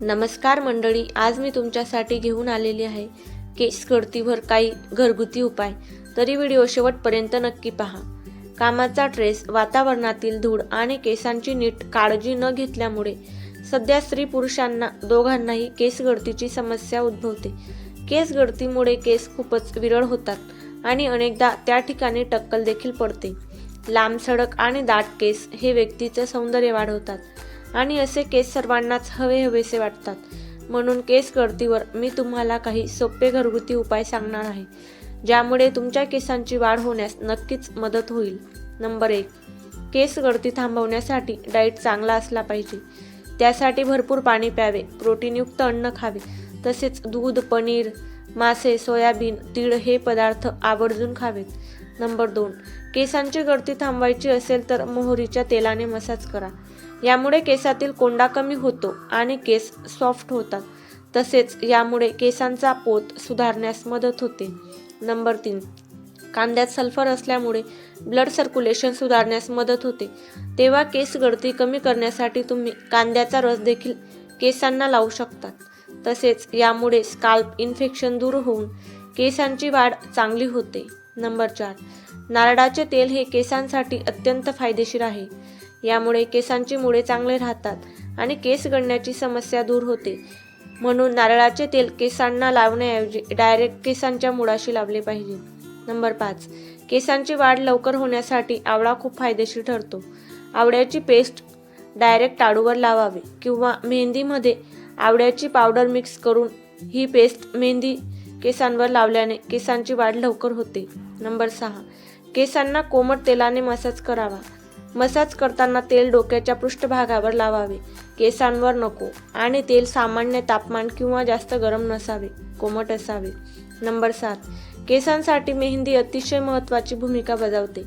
नमस्कार मंडळी आज मी तुमच्यासाठी घेऊन आलेली आहे केस गळतीवर काही घरगुती उपाय. तरी व्हिडिओ शेवटपर्यंत नक्की पहा. कामाचा ट्रेस वातावरणातील धूळ आणि केसांची नीट काळजी न घेतल्यामुळे सध्या स्त्री पुरुषांना दोघांनाही केस गळतीची समस्या उद्भवते. केस गळतीमुळे केस खूपच विरळ होतात आणि अनेकदा त्या ठिकाणी टक्कल देखील पडते. लांब सडक आणि दाट केस हे व्यक्तीचं सौंदर्य वाढवतात. आणि असे केस सर्वांनाच हवे हवेसे वाटतात. म्हणून केस गळतीवर मी तुम्हाला काही सोपे घरगुती उपाय सांगणार आहे ज्यामुळे तुमच्या केसांची वाढ होण्यास नक्कीच मदत होईल. नंबर एक केस गळती थांबवण्यासाठी डाएट चांगला असला पाहिजे. त्यासाठी भरपूर पाणी प्यावे प्रोटीनयुक्त अन्न खावे तसेच दूध पनीर मासे सोयाबीन तीळ हे पदार्थ आवर्जून खावेत. नंबर दोन केसांची गळती थांबवायची असेल तर मोहरीच्या तेलाने मसाज करा. यामुळे केसातील कोंडा कमी होतो आणि केस सॉफ्ट होतात. तसेच यामुळे केसांचा पोत सुधारण्यास मदत होते. नंबर तीन कांद्यात सल्फर असल्यामुळे ब्लड सर्क्युलेशन सुधारण्यास मदत होते. तेव्हा केस गळती कमी करण्यासाठी तुम्ही कांद्याचा रस देखील केसांना लावू शकतात. तसेच यामुळे स्काल्प इन्फेक्शन दूर होऊन केसांची वाढ चांगली होते. नंबर चार नारळाचे तेल हे केसांसाठी अत्यंत फायदेशीर आहे. यामुळे केसांची मुळे चांगले राहतात आणि केस गळण्याची समस्या दूर होते. म्हणून नारळाचे तेल केसांना लावण्याऐवजी डायरेक्ट केसांच्या मुळाशी लावले पाहिजे. नंबर पाच. केसांची वाढ लवकर होण्यासाठी आवळा खूप फायदेशीर ठरतो. आवळ्याची पेस्ट डायरेक्ट टाळूवर लावावी किंवा मेहंदीमध्ये आवळ्याची पावडर मिक्स करून ही पेस्ट मेहंदी केसांवर लावल्याने केसांची वाढ लवकर होते. नंबर सहा. केसांना कोमट तेलाने मसाज करावा. मसाज करताना तेल डोक्याच्या पृष्ठभागावर लावावे. केसांवर नको. आणि तेल सामान्य तापमान किंवा जास्त गरम नसावे. कोमट असावे. नंबर सात. केसांसाठी मेहंदी अतिशय महत्त्वाची भूमिका बजावते.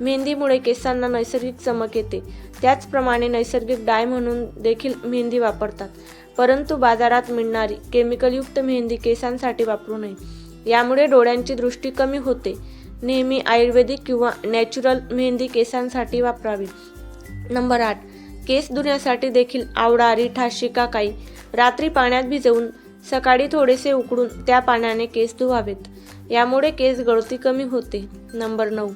मेहंदीमुळे केसांना नैसर्गिक चमक येते. त्याचप्रमाणे नैसर्गिक डाय म्हणून देखील मेहंदी वापरतात. परंतु बाजारात मिळणारी केमिकलयुक्त मेहंदी केसांसाठी वापरू नये. यामुळे डोळ्यांची दृष्टी कमी होते. नेहमी आयुर्वेदिक किंवा नॅचरल मेहंदी केसांसाठी वापरावी. नंबर आठ केस धुण्यासाठी देखील आवडा रिठा शिकाकाई. रात्री पाण्यात भिजवून सकाळी थोडेसे उकडून त्या पाण्याने केस धुवावेत. यामुळे केस गळती कमी होते. नंबर नऊ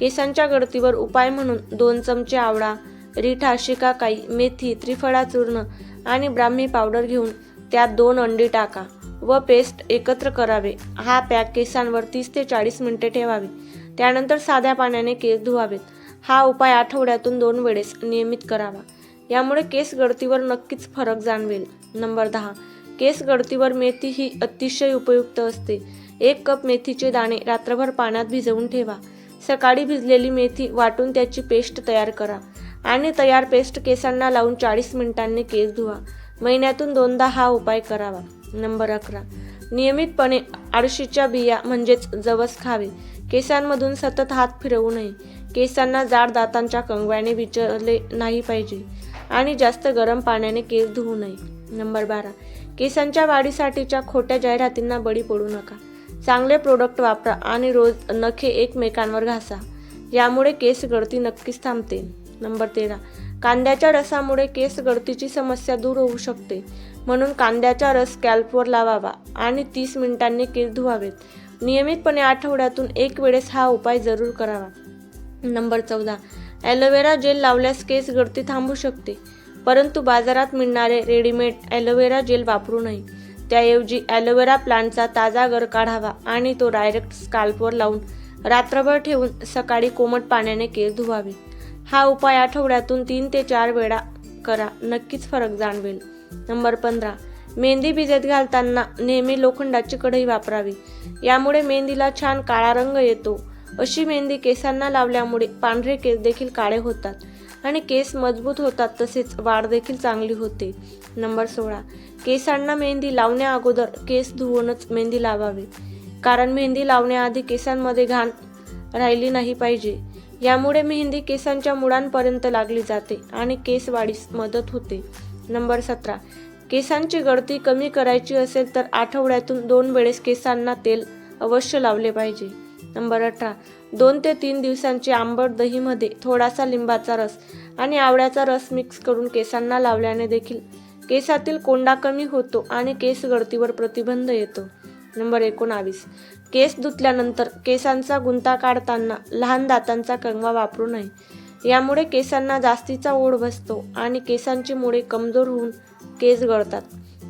केसांच्या गळतीवर उपाय म्हणून दोन चमचे आवळा रिठा शिकाकाई मेथी त्रिफळा चूर्ण आणि ब्राह्मी पावडर घेऊन त्यात दोन अंडी टाका. व पेस्ट एकत्र करावे. हा पॅक केसांवर तीस ते चाळीस मिनिटे ठेवावे. त्यानंतर साध्या पाण्याने केस धुवावेत. हा उपाय आठवड्यातून दोन वेळेस नियमित करावा. यामुळे केस गळतीवर नक्कीच फरक जाणवेल. नंबर दहा. केस गळतीवर मेथी ही अतिशय उपयुक्त असते. एक कप मेथीचे दाणे रात्रभर पाण्यात भिजवून ठेवा. सकाळी भिजलेली मेथी वाटून त्याची पेस्ट तयार करा आणि तयार पेस्ट केसांना लावून चाळीस मिनिटांनी केस धुवा. महिन्यातून दोनदा हा उपाय करावा. नंबर अकरा. नियमितपणे आळशीच्या बिया म्हणजेच जवस खावे. केसांमधून सतत हात फिरवू नये. केसांना जाड दातांच्या कंगव्याने विचारले नाही पाहिजे आणि जास्त गरम पाण्याने केस धुवू नये. नंबर बारा. केसांच्या वाढीसाठीच्या खोट्या जाहिरातींना बळी पडू नका. चांगले प्रोडक्ट वापरा आणि रोज नखे एकमेकांवर घासा. यामुळे केस गळती नक्कीच थांबते. नंबर तेरा. कांद्याच्या रसामुळे केस गळतीची समस्या दूर होऊ शकते. म्हणून कांद्याचा रस स्कॅल्पवर लावावा आणि तीस मिनिटांनी केस धुवावेत. नियमितपणे आठवड्यातून एक वेळेस हा उपाय जरूर करावा. नंबर चौदा. ॲलोवेरा जेल लावल्यास केस गळती थांबू शकते परंतु बाजारात मिळणारे रेडीमेड ॲलोवेरा जेल वापरू नये. त्याऐवजी ॲलोवेरा प्लांटचा ताजा गर काढावा आणि तो डायरेक्ट स्काल्पवर लावून रात्रभर ठेवून सकाळी कोमट पाण्याने केस धुवावे. हा उपाय आठवड्यातून तीन ते चार वेळा करा नक्कीच फरक जाणवेल. नंबर पंधरा. मेहंदी भिजत घालताना नेहमी लोखंडाची कढई वापरावी. यामुळे मेहंदीला छान काळा रंग येतो. अशी मेहंदी केसांना लावल्यामुळे पांढरे केस देखील काळे होतात आणि केस मजबूत होतात तसेच वाढ देखील चांगली होते. नंबर सोळा. केसांना मेहंदी लावण्या अगोदर केस धुवूनच मेहंदी लावावी. कारण मेहंदी लावण्याआधी केसांमध्ये घाण राहिली नाही पाहिजे. यामुळे मेहंदी केसांच्या मुळांपर्यंत लागली जाते आणि केस वाढीस मदत होते. नंबर सतरा. केसांची गळती कमी करायची असेल तर आठवड्यातून दोन वेळेस केसांना तेल अवश्य लावले पाहिजे. नंबर अठरा. दोन ते तीन दिवसांची आंबट दहीमध्ये थोडासा लिंबाचा रस आणि आवळ्याचा रस मिक्स करून केसांना लावल्याने देखील केसातील कोंडा कमी होतो आणि केस गळतीवर प्रतिबंध येतो. नंबर एकोणावीस. केस धुतल्यानंतर केसांचा गुंता काढताना लहान दातांचा कंगवा वापरू नये. यामुळे केसांना जास्तीचा ओढ बसतो आणि केसांची मुळे कमजोर होऊन केस गळतात.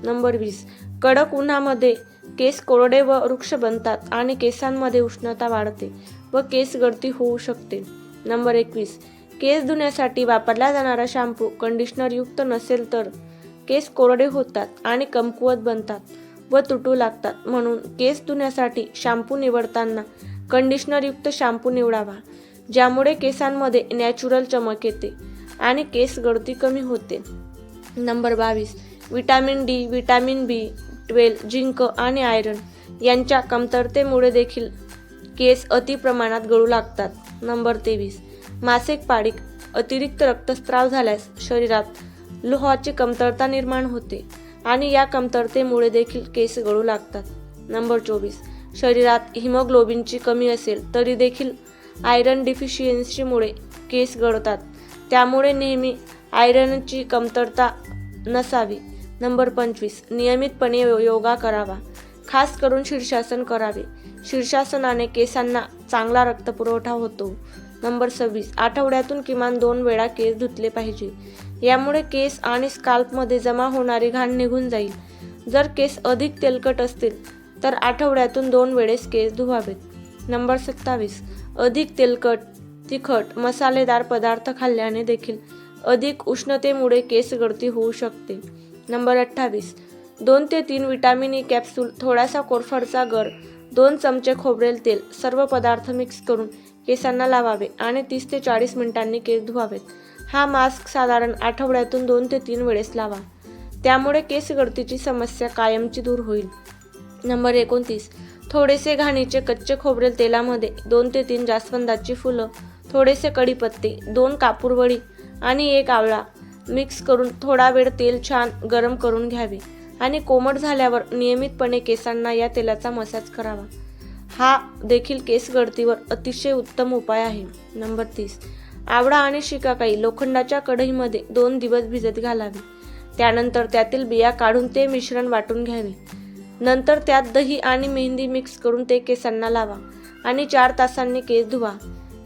नंबर वीस. कडक उन्हामध्ये केस कोरडे व वृक्ष बनतात आणि केसांमध्ये उष्णता वाढते व केस गळती होऊ शकते. नंबर एकवीस. केस धुण्यासाठी वापरला जाणारा शॅम्पू कंडिशनर युक्त नसेल तर केस कोरडे होतात आणि कमकुवत बनतात व तुटू लागतात. म्हणून केस धुण्यासाठी शॅम्पू निवडताना कंडिशनरयुक्त शॅम्पू निवडावा. ज्यामुळे केसांमध्ये नॅचरल चमक येते आणि केस गळती कमी होते. नंबर बावीस vitamin D vitamin B twelve zinc आणि आयरन यांच्या कमतरतेमुळे देखील केस अति प्रमाणात गळू लागतात. नंबर तेवीस मासिक पाळीक अतिरिक्त रक्तस्त्राव झाल्यास शरीरात लोहाची कमतरता निर्माण होते आणि या कमतरतेमुळे देखील केस गळू लागतात. नंबर चोवीस शरीरात हिमोग्लोबिनची कमी असेल तरी देखील आयरन डिफिशियन्सीमुळे केस गळतात. त्यामुळे नेहमी आयरनची कमतरता नसावी. नंबर पंचवीस. नियमितपणे योगा करावा. खास करून शीर्षासन करावे. शीर्षासनाने केसांना चांगला रक्तपुरवठा होतो. नंबर सव्वीस. आठवड्यातून किमान दोन वेळा केस धुतले पाहिजे. यामुळे केस आणि स्काल्पमध्ये जमा होणारी घाण निघून जाईल. जर केस अधिक तेलकट असतील तर आठवड्यातून दोन वेळेस केस धुवावेत. नंबर सत्तावीस. अधिक तेलकट तिखट मसालेदार पदार्थ खाल्ल्याने देखील अधिक उष्णतेमुळे केस गळती होऊ शकते. नंबर अठ्ठावीस. दोन ते तीन विटॅमिन ई कॅप्सूल थोडासा कोरफडचा गर दोन चमचे खोबरेल तेल सर्व पदार्थ मिक्स करून केसांना लावावे आणि तीस ते चाळीस मिनिटांनी केस धुवावेत. हा मास्क साधारण आठवड्यातून दोन ते तीन वेळेस लावा. त्यामुळे केस गळतीची समस्या कायमची दूर होईल. नंबर एकोणतीस. थोडेसे घाणीचे कच्चे खोबरेल तेलामध्ये दोन ते तीन जास्वंदाची फुलं थोडेसे कढीपत्ते दोन कापूरवडी आणि एक आवळा मिक्स करून थोडा वेळ तेल छान गरम करून घ्यावे आणि कोमट झाल्यावर नियमितपणे केसांना या तेलाचा मसाज करावा. हा देखील केस गळतीवर अतिशय उत्तम उपाय आहे. नंबर तीस. आवळा आणि शिकाकाई लोखंडाच्या कढईमध्ये दोन दिवस भिजत घालावे. त्यानंतर त्यातील बिया काढून ते मिश्रण वाटून घ्यावे. नंतर त्यात दही आणि मेहंदी मिक्स करून ते केसांना लावा आणि चार तासांनी केस धुवा.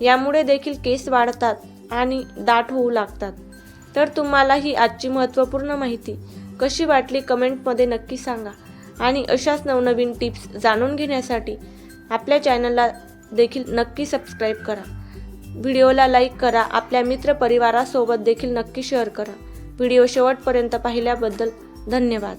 यामुळे देखील केस वाढतात आणि दाट होऊ लागतात. तर तुम्हाला ही आजची महत्त्वपूर्ण माहिती कशी वाटली कमेंटमध्ये नक्की सांगा. आणि अशाच नवनवीन टिप्स जाणून घेण्यासाठी आपल्या चॅनलला देखील नक्की सबस्क्राईब करा. व्हिडिओला लाईक करा आपल्या मित्रपरिवारासोबत देखील नक्की शेअर करा. व्हिडिओ शेवटपर्यंत पाहिल्याबद्दल धन्यवाद.